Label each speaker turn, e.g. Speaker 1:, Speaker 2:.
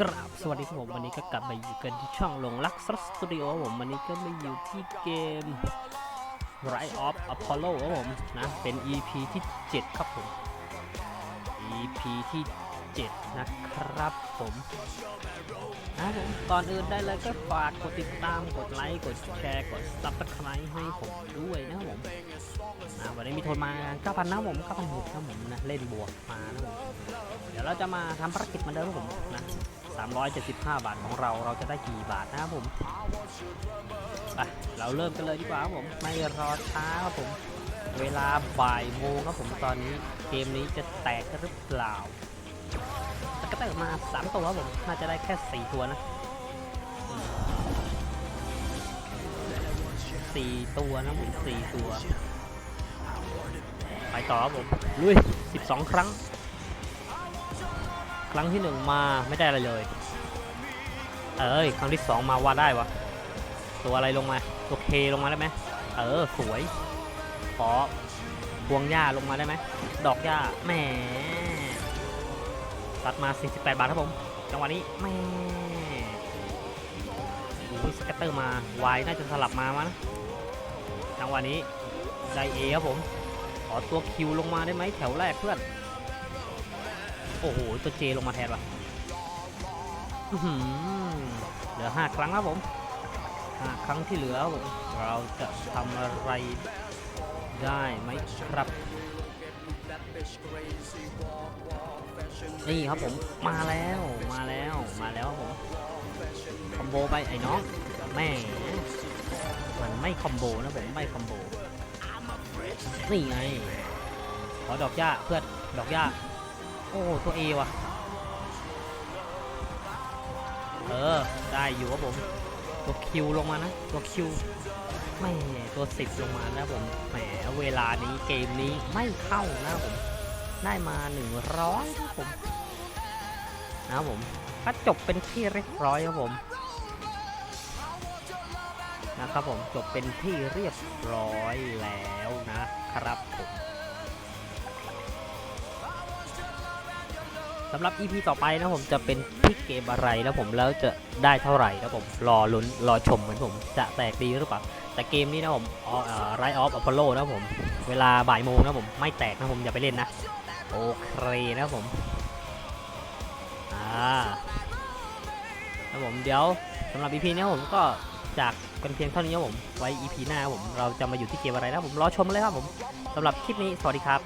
Speaker 1: กราบสวัสดีครับผมวันนี้ก็กลับมาอยู่กันที่ช่องลงลักซ์สตูดิโอผมวันนี้ก็มาอยู่ที่เกม Rise of Apollo ครับผมนะเป็น EP ที่ 7 ครับผม EP ที่ 7 นะครับผมนะผมก่อนอื่นได้เลยก็ฝากกดติดตามกดไลค์กดแชร์กด Subscribe ให้ผมด้วยนะครับผมนะวันนี้มีโทนมา 9,000นะผม9,600นะผมนะเล่นบวกมานะผมเดี๋ยวเราจะมาทำภารกิจเหมาเดิมครับผมนะ 375 บาทของเราเราจะได้กี่บาทนะครับผมไปเราเริ่มกันเลยดีกว่าครับผมไม่รอช้าครับผม เวลาบ่ายโมงครับผมตอนนี้เกมนี้จะแตกหรือเปล่าแต่ก็แตกมา 3 ตัวครับผมน่าจะได้แค่ 4 ตัวนะสี่ตัวนะผมสี่ตัว ไปต่อครับผมลุย 12 ครั้ง รั้งที่หนึ่งมาไม่ได้อะไรเลย เอ้ยครั้งที่สองมาว่าได้วะตัวอะไรลงมาตัวเคลงมาได้ไหมเออสวย ขอพวงหญ้าลงมาได้ไหมดอกหญ้าแหมตัดมา 48 บาทครับผมจังหวะนี้แหม่โอ้ยสเก็ตเตอร์มาวายน่าจะสลับมามั้งจังหวะนี้ได้เอครับผมขอตัวคิวลงมาได้ไหมแถวแรกเพื่อน อ้โห ตัวเจลงมาแทนว่ะเหลือห้าครั้งครับผมห้าครั้งที่เหลือผมเราจะทำอะไรได้ไหมครับ นี่ครับผม มาแล้ว มาแล้ว มาแล้วครับผม คอมโบไปไอ้น้อง แม่มันไม่คอมโบนะผม ไม่คอมโบ นี่ไง ขอดอกหญ้าเพื่อน ดอกหญ้า โอ้ตัวเอว่ะ เออ ได้อยู่ครับผม ตัวคิวลงมานะ ตัวคิวไม่ตัวสิบลงมานะผมแหมเวลานี้เกมนี้ไม่เข้านะผม ได้มา100ครับผม นะผมก็จบเป็นที่เรียบร้อยครับผมนะครับผมจบเป็นที่เรียบร้อยแล้วนะครับ สำหรับ EP ต่อไปนะผมจะเป็นที่เกมอะไรแล้วผมแล้วจะได้เท่าไหร่นะผมรอลุ้นรอชมเหมือนผมจะแตกดีหรือเปล่าแต่เกมนี้นะผมไรออฟอพอลโลนะผม เวลาบ่ายโมงนะผมไม่แตกนะผมอย่าไปเล่นนะ โอเคนะผมอ่านะผมเดี๋ยวสำหรับ EP นี้ผมก็จากกันเพียงเท่านี้นะผม ไว้ EP หน้าผม เราจะมาอยู่ที่เกมอะไรนะผม รอชมเลยครับผมสำหรับคลิปนี้ สวัสดีครับ